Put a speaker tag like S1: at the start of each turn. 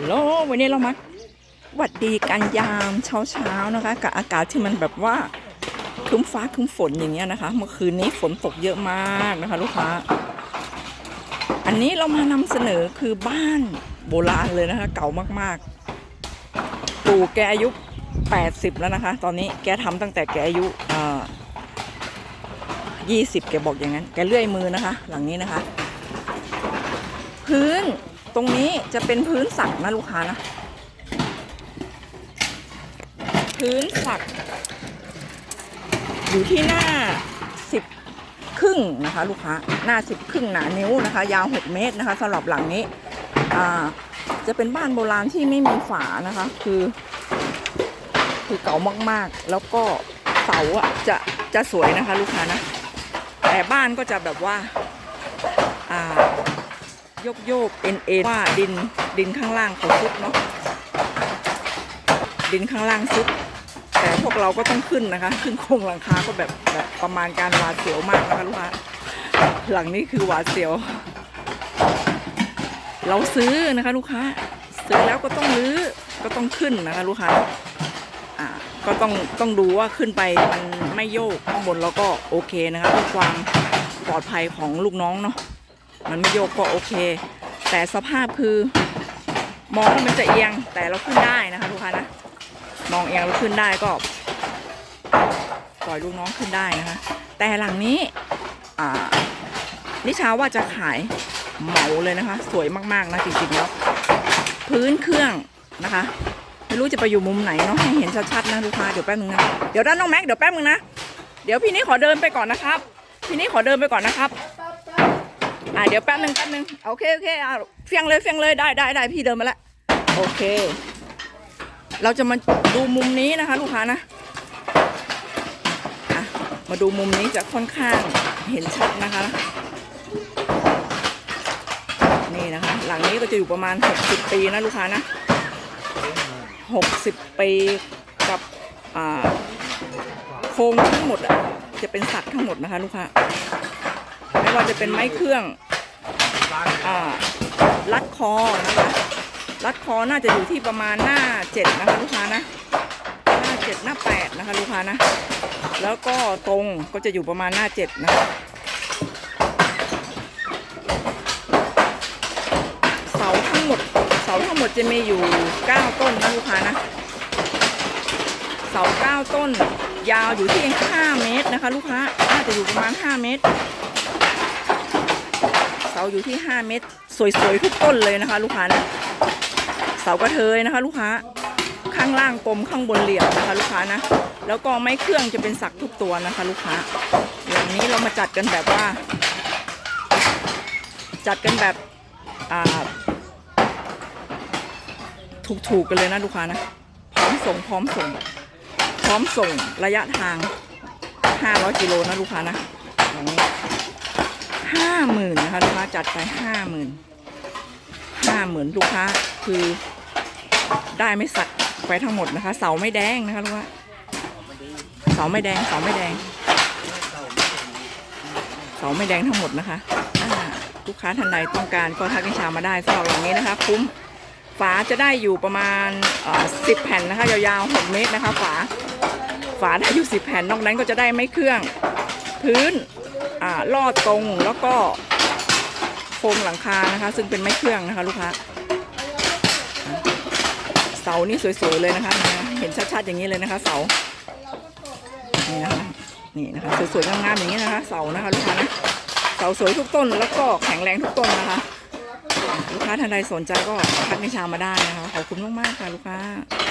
S1: ลโลวันนี้เรามาหวัดดีกันยามเช้าเช้านะคะ กับอากาศที่มันแบบว่าครึ้มฟ้าครึ้มฝนอย่างเงี้ยนะคะ เมื่อคืนนี้ฝนตกเยอะมากนะคะ ลูกค้า อันนี้เรามานำเสนอคือบ้านโบราณเลยนะคะ เก่ามากๆปู่แกอายุ 80 แล้วนะคะ ตอนนี้แกทำตั้งแต่แกอายุเอ่อ20แกบอกอย่างนั้น แกเลื่อยมือนะคะ หลังนี้นะคะ พื้น ตรงนี้จะเป็นพื้นสักนะลูกค้านะ พื้นสัก อยู่ที่หน้าสิบครึ่งนะคะ ลูกค้าหน้าสิบครึ่งหนานิ้วนะคะ ยาวหกเมตรนะคะสำหรับหลังนี้อ่าจะเป็นบ้านโบราณที่ไม่มีฝานะคะ คือ คือเก่ามากๆ แล้วก็เสาอะจะจะสวยนะคะ ลูกค้านะ แต่บ้านก็จะแบบว่า โยกโยกเอ็นเอ็นว่าดินดินข้างล่างเขาซุดเนาะดินข้างล่างซุดแต่พวกเราก็ต้องขึ้นนะคะ ขึ้นโครงหลังคาก็แบบแบบประมาณการหวาดเสียวมากนะคะลูกค้าหลังนี้คือหวาดเสียว เราซื้อนะคะลูกค้าซื้อแล้วก็ต้องรื้อก็ต้องขึ้นนะคะลูกค้าอ่าก็ต้องต้องดูว่าขึ้นไปมันไม่โยกข้างบนแล้วก็โอเคนะคะเพื่อความปลอดภัยของลูกน้องเนาะ มันไม่โยกก็โอเค แต่สภาพคือ มองว่ามันจะเอียงแต่เราขึ้นได้นะคะลูกค้านะ มองเอียงเราขึ้นได้ก็ปล่อยลูกน้องขึ้นได้นะคะ แต่หลังนี้อ่านิชาว่าจะขายเหมาเลยนะคะ สวยมากๆนะจริงๆแล้วพื้นเครื่องนะคะ ไม่รู้จะไปอยู่มุมไหนเนาะให้เห็นชัดๆนะลูกค้าเดี๋ยวแป๊บนึงนะเดี๋ยวด้านน้องแม็กเดี๋ยวแป๊บนึงนะเดี๋ยวพี่นี้ขอเดินไปก่อนนะครับ พี่นี้ขอเดินไปก่อนนะครับ อ่าเดี๋ยวแป๊บนึงแป๊บนึงโอเคโอเคอ่าเฟียงเลยเฟียงเลยได้ได้ได้พี่เดินมาแล้วโอเค เราจะมาดูมุมนี้นะคะลูกค้านะอะมาดูมุมนี้จะค่อนข้างเห็นชัดนะคะ นี่นะคะ หลังนี้ก็จะอยู่ประมาณ 60 ปีนะลูกค้านะ 60 ปีกับอ่าโครงทั้งหมดอะจะเป็นสัตว์ทั้งหมดนะคะลูกค้า ว่าจะเป็นไม้เครื่องอ่ารัดคอนะคะรัดคอน่าจะอยู่ที่ประมาณหน้าเจ็ดนะคะลูกค้านะหน้าเจ็ดหน้าแปดนะคะลูกค้านะ แล้วก็ตรงก็จะอยู่ประมาณหน้าเจ็ดนะคะเสาทั้งหมดเสาทั้งหมดจะมีอยู่เก้าต้นนะลูกค้านะเสาเก้าต้นยาวอยู่ที่ห้าเมตรนะคะ ลูกค้าน่าจะอยู่ประมาณห้าเมตราอยู่ที่ 5 เมตรสวยๆทุกต้นเลยนะคะ ลูกค้านะเสากระเทยนะคะ ลูกค้าข้างล่างกลมข้างบนเหลี่ยมนะคะ ลูกค้านะ แล้วก็ไม้เครื่องจะเป็นสักทุกตัวนะคะ ลูกค้าอย่างนี้เรามาจัดกันแบบว่า จัดกันแบบถูกๆกันเลยนะลูกค้านะพร้อมส่งพร้อมส่ง พร้อมส่งระยะทาง 500กิโลนะลูกค้านะอย่างนี้ ห้าหมื่นนะคะลูกค้าจัดไปห้าหมื่นห้าหมื่นลูกค้าคือได้ไม่สักไปทั้งหมดนะคะ เสาไม่แดงนะคะลูกค้าเสาไม่แดงเสาไม่แดง เสาไม่แดงทั้งหมดนะคะลูกค้าท่านใดต้องการก็ทักนิชามาได้สำหรับอย่างนี้นะคะ คุ้มฝาจะได้อยู่ประมาณสิบแผ่นนะคะยาวๆหกเมตรนะคะ ฝาฝาได้อยู่สิบแผ่นนอกนั้นก็จะได้ไม่เครื่อง พื้น ลอดตรงแล้วก็โครงหลังคานะคะ ซึ่งเป็นไม้เครื่องนะคะลูกค้าเสานี่สวยๆเลยนะคะ เห็นชัดๆอย่างนี้เลยนะคะ เสานี่นะคะนี่นะคะสวยๆงามๆอย่างนี้นะคะ เสานะคะลูกค้านะเสาสวยทุกต้นแล้วก็แข็งแรงทุกต้นนะคะลูกค้าท่านใดสนใจก็ทักนิชามาได้นะคะขอบคุณมากๆค่ะลูกค้า